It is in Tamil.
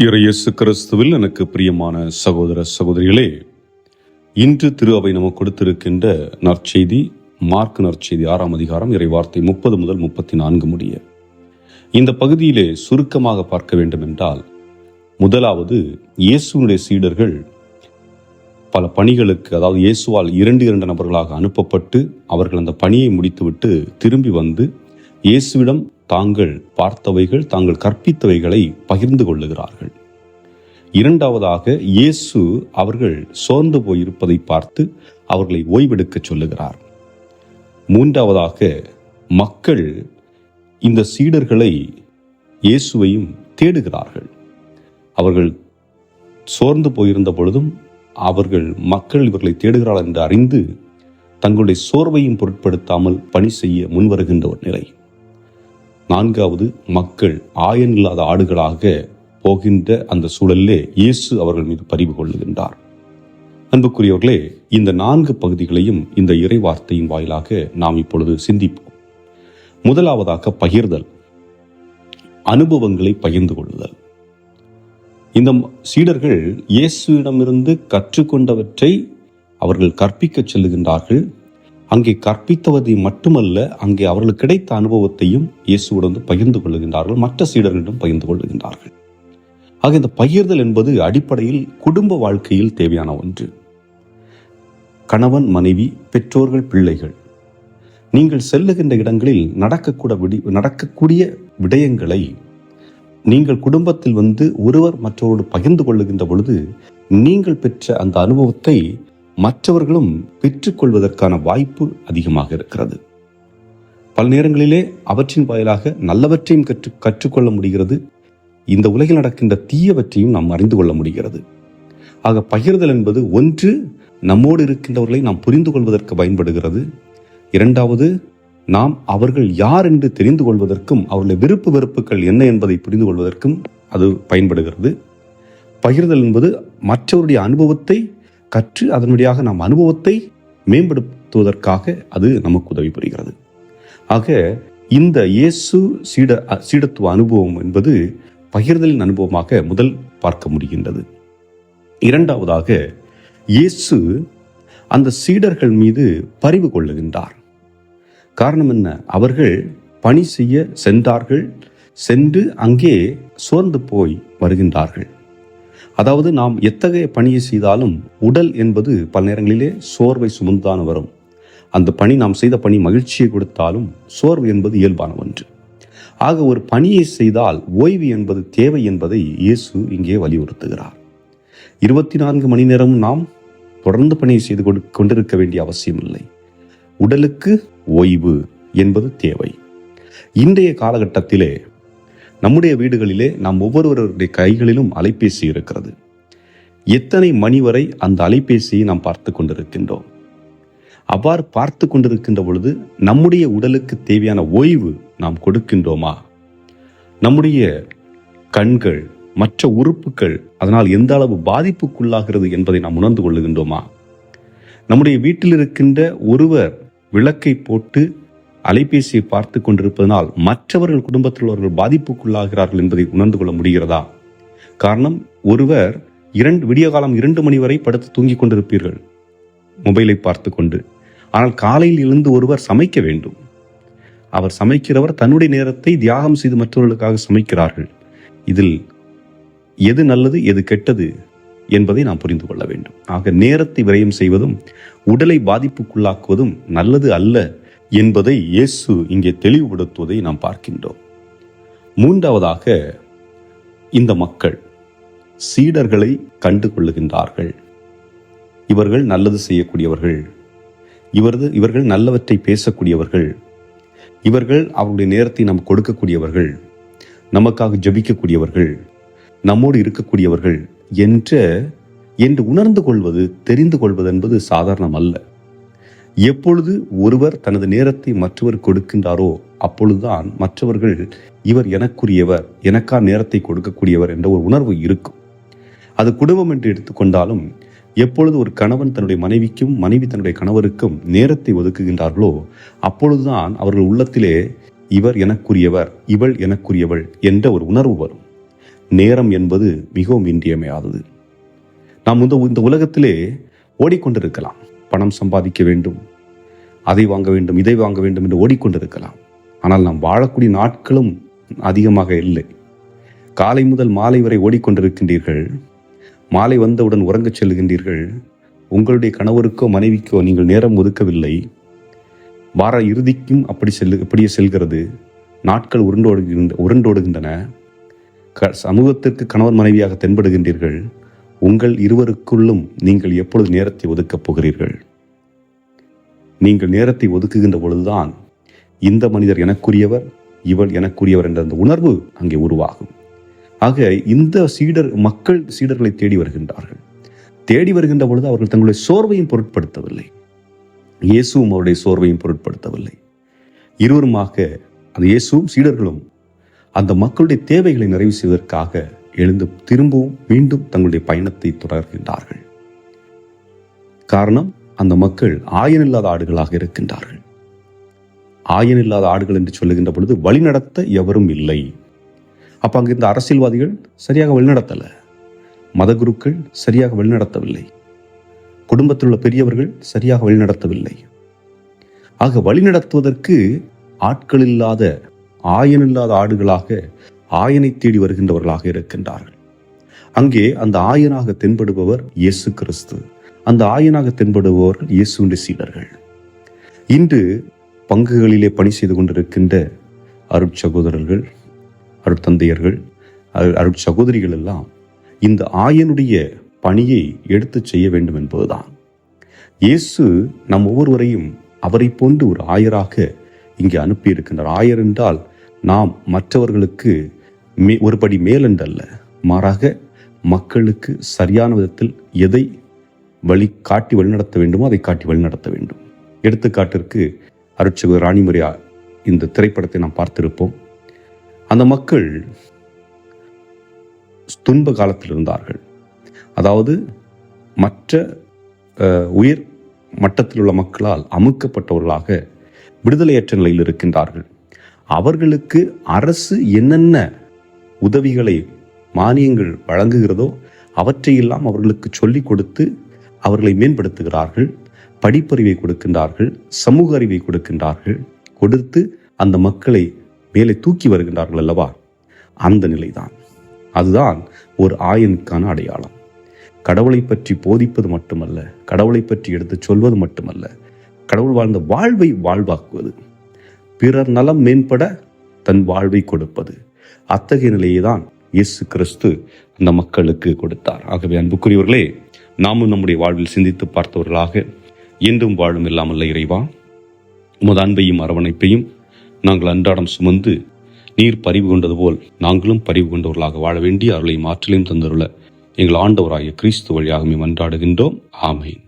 இறையேசு கிறிஸ்துவில் எனக்கு பிரியமான சகோதர சகோதரிகளே இன்று திரு அவை நமக்கு கொடுத்திருக்கின்ற நற்செய்தி மார்க் நற்செய்தி ஆறாம் அதிகாரம் இறை வார்த்தை முப்பது முதல் முப்பத்தி நான்கு முடிய. இந்த பகுதியிலே சுருக்கமாக பார்க்க வேண்டும் என்றால் முதலாவது இயேசுனுடைய சீடர்கள் பல பணிகளுக்கு அதாவது இயேசுவால் இரண்டு இரண்டு நபர்களாக அனுப்பப்பட்டு அவர்கள் அந்த பணியை முடித்துவிட்டு திரும்பி வந்து இயேசுவிடம் தாங்கள் பார்த்தவைகள் தாங்கள் கற்பித்தவைகளை பகிர்ந்து கொள்ளுகிறார்கள். இரண்டாவதாக இயேசு அவர்கள் சோர்ந்து போயிருப்பதை பார்த்து அவர்களை ஓய்வெடுக்க சொல்லுகிறார். மூன்றாவதாக மக்கள் இந்த சீடர்களை இயேசுவையும் தேடுகிறார்கள். அவர்கள் சோர்ந்து போயிருந்த பொழுதும் அவர்கள் மக்கள் இவர்களை தேடுகிறார்கள் என்று அறிந்து தங்களுடைய சோர்வையும் பொருட்படுத்தாமல் பணி செய்ய முன்வருகின்ற ஒரு நிலை. நான்காவது மக்கள் ஆயன் இல்லாத ஆடுகளாக போகின்ற அந்த சூழலிலே இயேசு அவர்கள் மீது பரிவு கொள்ளுகின்றார். அன்புக்குரியவர்களே இந்த நான்கு பகுதிகளையும் இந்த இறைவார்த்தையின் வாயிலாக நாம் இப்பொழுது சிந்திப்போம். முதலாவதாக பகிர்தல் அனுபவங்களை பகிர்ந்து கொள்ளுதல். இந்த சீடர்கள் இயேசுவிடமிருந்து கற்றுக்கொண்டவற்றை அவர்கள் கற்பிக்கச் செல்லுகின்றார்கள். அங்கே கற்பித்தவதை மட்டுமல்ல அங்கே அவர்களுக்கு கிடைத்த அனுபவத்தையும் இயேசுவுடன் பகிர்ந்து கொள்ளுகின்றார்கள் மற்ற சீடர்களிடம் பகிர்ந்து கொள்ளுகின்றார்கள் ஆக இந்த பகிர்தல் என்பது அடிப்படையில் குடும்ப வாழ்க்கையில் தேவையான ஒன்று. கணவன் மனைவி பெற்றோர்கள் பிள்ளைகள். நீங்கள் செல்லுகின்ற இடங்களில் நடக்கக்கூட விடி நடக்கக்கூடிய விடயங்களை நீங்கள் குடும்பத்தில் வந்து ஒருவர் மற்றவரோடு பகிர்ந்து கொள்ளுகின்ற பொழுது நீங்கள் பெற்ற அந்த அனுபவத்தை மற்றவர்களும் பெற்றுக்கொள்வதற்கான வாய்ப்பு அதிகமாக இருக்கிறது. பல நேரங்களிலே அவற்றின் வாயிலாக நல்லவற்றையும் கற்று கற்றுக்கொள்ள முடிகிறது. இந்த உலகில் நடக்கின்ற தீயவற்றையும் நாம் அறிந்து கொள்ள முடிகிறது. ஆக பகிர்தல் என்பது ஒன்று நம்மோடு இருக்கின்றவர்களை நாம் புரிந்து கொள்வதற்கு பயன்படுகிறது. இரண்டாவது நாம் அவர்கள் யார் என்று தெரிந்து கொள்வதற்கும் அவர்களுடைய விருப்பு வெறுப்புகள் என்ன என்பதை புரிந்து கொள்வதற்கும் அது பயன்படுகிறது. பகிர்தல் என்பது மற்றவருடைய அனுபவத்தை கற்று அதன் வழியாக நாம் அனுபவத்தை மேம்படுத்துவதற்காக அது நமக்கு உதவி புரிகிறது. ஆக இந்த இயேசு சீட சீடத்துவ அனுபவம் என்பது பகிர்தலின் அனுபவமாக முதல் பார்க்க முடிகின்றது. இரண்டாவதாக இயேசு அந்த சீடர்கள் மீது பரிவு கொள்ளுகின்றார். காரணம் என்ன? அவர்கள் பணி செய்ய சென்றார்கள் சென்று அங்கே சோர்ந்து போய் வருகின்றார்கள். அதாவது நாம் எத்தகைய பணியை செய்தாலும் உடல் என்பது பல நேரங்களிலே சோர்வை சுமந்துதான் வரும். அந்த பணி நாம் செய்த பணி மகிழ்ச்சியை கொடுத்தாலும் சோர்வு என்பது இயல்பான ஒன்று. ஆக ஒரு பணியை செய்தால் ஓய்வு என்பது தேவை என்பதை இயேசு இங்கே வலியுறுத்துகிறார். இருபத்தி நான்கு மணி நேரம் நாம் தொடர்ந்து பணியை செய்து கொண்டிருக்க வேண்டிய அவசியமில்லை. உடலுக்கு ஓய்வு என்பது தேவை. இன்றைய காலகட்டத்திலே நம்முடைய வீடுகளிலே நாம் ஒவ்வொருவருடைய கைகளிலும் அலைபேசி இருக்கிறது. எத்தனை மணி வரை அந்த அலைபேசியை நாம் பார்த்து கொண்டிருக்கின்றோம்? அவ்வாறு பார்த்து கொண்டிருக்கின்ற பொழுது நம்முடைய உடலுக்கு தேவையான ஓய்வு நாம் கொடுக்கின்றோமா? நம்முடைய கண்கள் மற்ற உறுப்புகள் அதனால் எந்த அளவு பாதிப்புக்குள்ளாகிறது என்பதை நாம் உணர்ந்து கொள்ளுகின்றோமா? நம்முடைய வீட்டில் இருக்கின்ற ஒருவர் விளக்கை போட்டு அலைபேசியை பார்த்து கொண்டிருப்பதனால் மற்றவர்கள் குடும்பத்தில் உள்ளவர்கள் பாதிப்புக்குள்ளாகிறார்கள் என்பதை உணர்ந்து கொள்ள முடிகிறதா? காரணம் ஒருவர் இரண்டு விடிய காலம் இரண்டு மணி வரை படுத்து தூங்கிக் கொண்டிருப்பீர்கள். மொபைலை பார்த்து கொண்டு. ஆனால் காலையில் எழுந்து ஒருவர் சமைக்க வேண்டும். அவர் சமைக்கிறவர் தன்னுடைய நேரத்தை தியாகம் செய்து மற்றவர்களுக்காக சமைக்கிறார்கள். இதில் எது நல்லது எது கெட்டது என்பதை நாம் புரிந்து கொள்ள வேண்டும். ஆக நேரத்தை விரயம் செய்வதும் உடலை பாதிப்புக்குள்ளாக்குவதும் நல்லது அல்ல என்பதை இயேசு இங்கே தெளிவுபடுத்துவதை நாம் பார்க்கின்றோம். மூன்றாவதாக இந்த மக்கள் சீடர்களை கண்டு கொள்ளுகின்றார்கள் இவர்கள் நல்லது செய்யக்கூடியவர்கள். இவரது இவர்கள் நல்லவற்றை பேசக்கூடியவர்கள். இவர்கள் அவருடைய நேரத்தை நாம் கொடுக்கக்கூடியவர்கள். நமக்காக ஜபிக்கக்கூடியவர்கள். நம்மோடு இருக்கக்கூடியவர்கள். என்ற என்று உணர்ந்து கொள்வது தெரிந்து கொள்வது என்பது சாதாரணம் அல்ல எப்பொழுது ஒருவர் தனது நேரத்தை மற்றவர் கொடுக்கின்றாரோ அப்பொழுதுதான் மற்றவர்கள் இவர் எனக்குரியவர் எனக்கா நேரத்தை கொடுக்கக்கூடியவர் என்ற ஒரு உணர்வு இருக்கும். அது குடும்பம் என்று எடுத்துக்கொண்டாலும் எப்பொழுது ஒரு கணவன் தன்னுடைய மனைவிக்கும் மனைவி தன்னுடைய கணவருக்கும் நேரத்தை ஒதுக்குகின்றார்களோ அப்பொழுதுதான் அவர்கள் உள்ளத்திலே இவர் எனக்குரியவர் இவள் எனக்குரியவள் என்ற ஒரு உணர்வு வரும். நேரம் என்பது மிகவும் இன்றியமையாதது. நாம் இந்த இந்த உலகத்திலே ஓடிக்கொண்டிருக்கலாம். பணம் சம்பாதிக்க வேண்டும் அதை வாங்க வேண்டும் இதை வாங்க வேண்டும் என்று ஓடிக்கொண்டிருக்கலாம். ஆனால் நாம் வாழக்கூடிய நாட்களும் அதிகமாக இல்லை. காலை முதல் மாலை வரை ஓடிக்கொண்டிருக்கின்றீர்கள். மாலை வந்தவுடன் உறங்கச் செல்கின்றீர்கள். உங்களுடைய கணவருக்கோ மனைவிக்கோ நீங்கள் நேரம் ஒதுக்கவில்லை. வார இறுதிக்கும் அப்படி செல்லு அப்படியே செல்கிறது. நாட்கள் உருண்டோடுகின்ற உருண்டோடுகின்றன. க சமூகத்திற்கு கணவன் மனைவியாக தென்படுகின்றீர்கள். உங்கள் இருவருக்குள்ளும் நீங்கள் எப்பொழுது நேரத்தை ஒதுக்கப் போகிறீர்கள்? நீங்கள் நேரத்தை ஒதுக்குகின்ற பொழுதுதான் இந்த மனிதர் எனக்குரியவர் இவள் எனக்குரியவர் என்ற அந்த உணர்வு அங்கே உருவாகும். ஆக இந்த சீடர் மக்கள் சீடர்களை தேடி வருகின்றார்கள். தேடி வருகின்ற பொழுது அவர்கள் தங்களுடைய சோர்வையும் பொருட்படுத்தவில்லை. இயேசுவும் அவருடைய சோர்வையும் பொருட்படுத்தவில்லை. இருவருமாக அந்த இயேசுவும் சீடர்களும் அந்த மக்களுடைய தேவைகளை நிறைவு செய்வதற்காக எழுந்து திரும்பவும் மீண்டும் தங்களுடைய பயணத்தை தொடர்கின்றார்கள். காரணம் அந்த மக்கள் ஆயனில்லாத ஆடுகளாக இருக்கின்றார்கள். ஆயனில்லாத ஆடுகள் என்று சொல்லுகின்ற பொழுது வழிநடத்த எவரும் இல்லை. அப்ப அங்கிருந்த அரசியல்வாதிகள் சரியாக வழிநடத்தல. மதகுருக்கள் சரியாக வழிநடத்தவில்லை. குடும்பத்தில் உள்ள பெரியவர்கள் சரியாக வழிநடத்தவில்லை. ஆக வழிநடத்துவதற்கு ஆட்கள் இல்லாத ஆயன் இல்லாத ஆடுகளாக ஆயனை தேடி வருகின்றவர்களாக இருக்கின்றார்கள். அங்கே அந்த ஆயனாக தென்படுபவர் இயேசு கிறிஸ்து. அந்த ஆயனாக தென்படுபவர்கள் இயேசுடைய சீடர்கள். இன்று பங்குகளிலே பணி செய்து கொண்டிருக்கின்ற அருட்சகோதரர்கள் அருட்தந்தையர்கள் அரு- அருட்சகோதரிகள் எல்லாம் இந்த ஆயனுடைய பணியை எடுத்துச் செய்ய வேண்டும் என்பதுதான். இயேசு நம் ஒவ்வொருவரையும் அவரை போன்று ஒரு ஆயராக இங்கே அனுப்பியிருக்கின்றார். ஆயர் என்றால் நாம் மற்றவர்களுக்கு மே ஒருபடி மேலென்றல்ல. மாறாக மக்களுக்கு சரியான விதத்தில் எதை வழி காட்டி வழிநடத்த வேண்டுமோ அதை காட்டி வழிநடத்த வேண்டும். எடுத்துக்காட்டிற்கு அருட்சகர் ராணிமரியா இந்த திரைப்படத்தை நாம் பார்த்திருப்போம். அந்த மக்கள் துன்ப காலத்தில் இருந்தார்கள். அதாவது மற்ற உயிர் உயர் மட்டத்தில் உள்ள மக்களால் அமுக்கப்பட்டவர்களாக விடுதலையற்ற நிலையில் இருக்கின்றார்கள். அவர்களுக்கு அரசு என்னென்ன உதவிகளை மானியங்கள் வழங்குகிறதோ அவற்றையெல்லாம் அவர்களுக்கு சொல்லிக் கொடுத்து அவர்களை மேம்படுத்துகிறார்கள் படிப்பறிவை கொடுக்கின்றார்கள் சமூக அறிவை கொடுக்கின்றார்கள் கொடுத்து அந்த மக்களை மேலே தூக்கி வருகின்றார்கள் அல்லவா? அந்த நிலைதான். அதுதான் ஒரு ஆயனுக்கான அடையாளம். கடவுளை பற்றி போதிப்பது மட்டுமல்ல கடவுளை பற்றி எடுத்து சொல்வது மட்டுமல்ல கடவுள் வாழ்ந்த வாழ்வை வாழ்வாக்குவது. பிறர் நலம் மேம்பட தன் வாழ்வை கொடுப்பது. அத்தகைய நிலையை தான் இயேசு கிறிஸ்து அந்த மக்களுக்கு கொடுத்தார். ஆகவே அன்புக்குரியவர்களே நாமும் நம்முடைய வாழ்வில் சிந்தித்து பார்த்தவர்களாக என்றும் வாழும் இல்லாமல்ல இறைவா. உமது அன்பையும் அரவணைப்பையும் நாங்கள் அன்றாடம் சுமந்து நீர் பறிவு கொண்டது போல் நாங்களும் பறிவு கொண்டவர்களாக வாழ வேண்டிய அருளையும் ஆற்றலையும் தந்தருள எங்கள் ஆண்டவராகிய கிறிஸ்து வழியாக அன்றாடுகின்றோம். ஆமேன்.